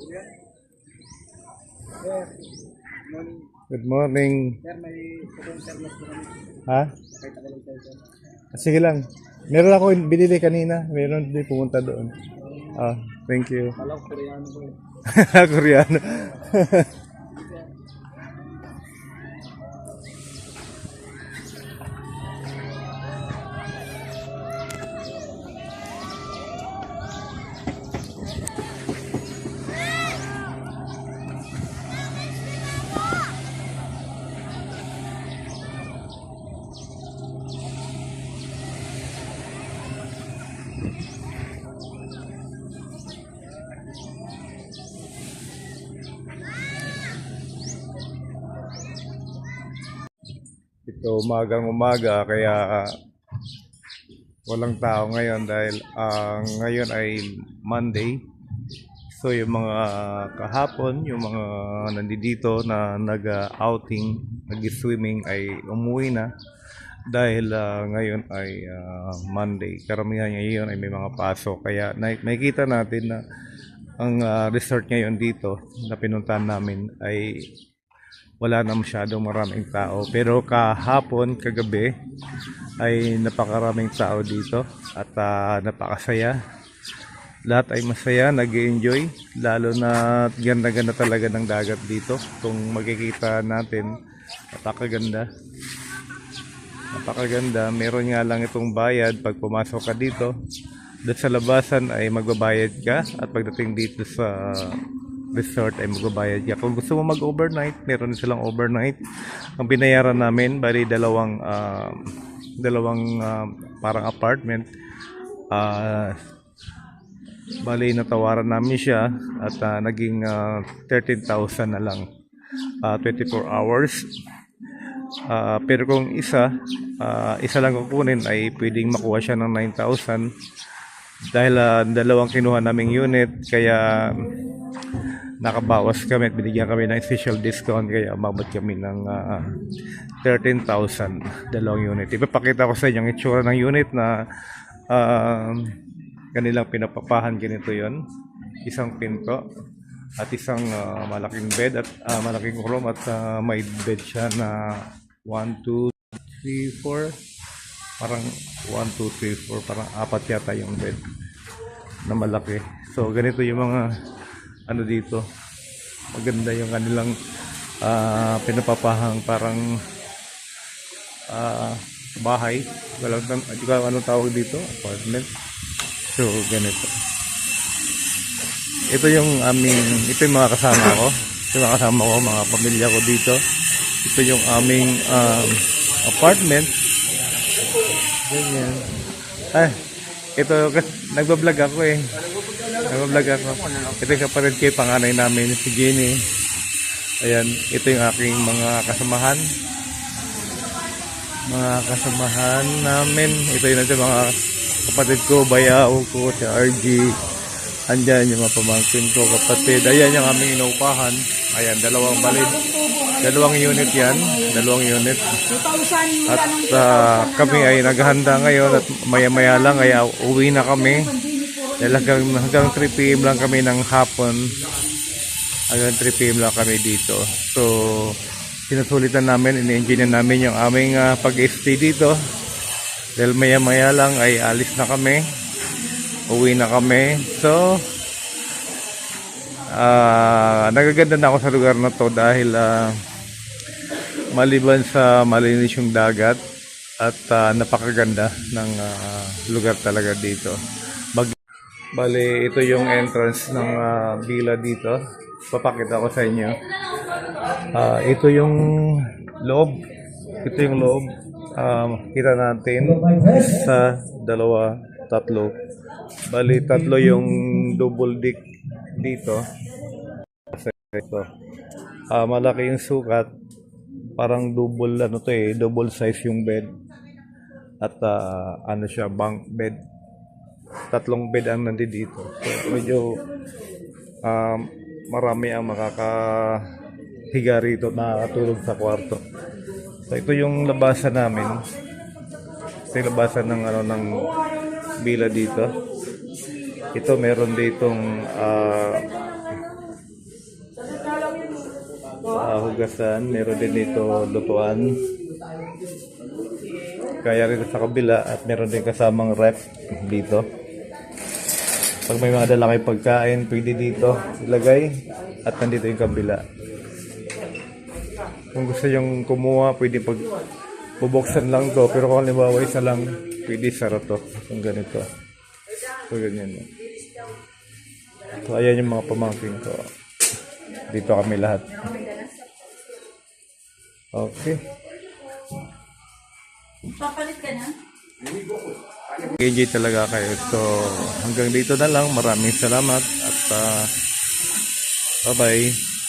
Sir, morning. Good morning. Sir, may putong termos po kami. Ha? Kahit ako lang tayo, sir. Sige lang. Meron ako binili kanina. Meron din pumunta doon. Ah, thank you. Kala ko koreano ko eh. Koreano. Ito umagang umaga kaya walang tao ngayon dahil ah, ngayon ay Monday. So yung mga kahapon, yung mga nandito na nag-outing, nag-swimming ay umuwi na dahil ah, ngayon ay ah, Monday. Karamihan ngayon ay may mga pasok kaya nakikita natin na ang ah, resort ngayon dito na pinuntahan namin ay wala na masyadong maraming tao. Pero kahapon, kagabi, ay napakaraming tao dito at ah, napakasaya. Lahat ay masaya, nag enjoy lalo na ganda-ganda talaga ng dagat dito. Kung makikita natin, napakaganda. Napakaganda. Meron nga lang itong bayad pag pumasok ka dito. Doon sa labasan ay magbabayad ka at pagdating dito sa resort ay magbabayad ka. Kung gusto mo mag-overnight, meron silang overnight. Ang binayaran namin, bali dalawang ah, dalawang ah, parang apartment. Ah, bali natawaran namin siya at ah, naging ah, 13,000 na lang. Ah, 24 hours. Ah, pero kung isa, ah, isa lang kukunin ay pwedeng makuha siya ng 9,000 dahil ah, dalawang kinuha naming unit kaya nakabawas kami at binigyan kami ng special discount kaya umabot kami ng ah, 13,000 dalawang unit. Ipapakita ko sa inyo ang itsura ng unit na ah, kanilang pinapapahan. Ganito yon isang pinto at isang ah, malaking bed at ah, malaking room at ah, may bed siya na 1, 2, 3, 4 parang 1, 2, 3, 4 parang apat yata yung bed na malaki. So ganito yung mga ano dito. Maganda yung kanilang ah, pinapapahang parang ah, bahay. Walang anong tawag dito apartment. So ganito ito yung aming ito yung mga kasama ko. Ito yung mga kasama ko mga pamilya ko dito. Ito yung aming um, apartment. Ganyan. Ay ito nagbablog ako eh. Nagbablog ako. Ito yung kapatid ko yung panganay namin si Jenny. Ayan ito yung aking mga kasamahan. Mga kasamahan namin. Ito yung natin mga kapatid ko bayaw ko si RG andyan yung mga pamangkin ko kapatid ayan yung aming inuupahan ayan dalawang balid dalawang unit yan dalawang unit 2,000 at ah, kami ay naghahanda ngayon at maya-maya lang ay uwi na kami. Dahil hanggang, hanggang 3 p.m. lang kami ng hapon. Hanggang 3 p.m. lang kami dito. So, sinusulitan namin, ini-engineer namin yung aming ah, pag-stay dito. Dahil maya-maya lang ay alis na kami. Uwi na kami. So, ah nagaganda na ako sa lugar na to dahil ah, maliban sa malinis yung dagat at ah, napakaganda ng ah, lugar talaga dito. Bag Bali, ito yung entrance ng ah, villa dito. Papakita ko sa inyo. Ah, ito yung loob. Ito yung loob. Um, kita natin sa dalawa, tatlo. Bali, tatlo yung double deck dito. Kasi ito. Ah, malaki yung sukat parang double ano to eh, double size yung bed. At ah, ano siya, bunk bed. Tatlong bed ang nandito. So medyo um, marami ang makakahiga rito nakatulog sa kwarto. So ito yung labasan namin. Ito yung labasan ng ano ng bila dito. Ito meron ditong uh, uh, hugasan, meron din dito lutuan. Kaya rin sa kabila at meron din kasamang rep dito. Pag may mga dala kayo pagkain, pwede dito ilagay at nandito yung kabila. Kung gusto yung kumuha, pwede pag bubuksan lang to. Pero kung halimbawa isa lang, pwede sara to. Kung ganito. So, ganyan. So, ayan yung mga pamangking ko. Dito kami lahat. Okay. Papalit ka na? Enjoy talaga kayo. So, hanggang dito na lang. Maraming salamat at ah, bye-bye.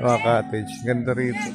Mga cottage. Ganda rito.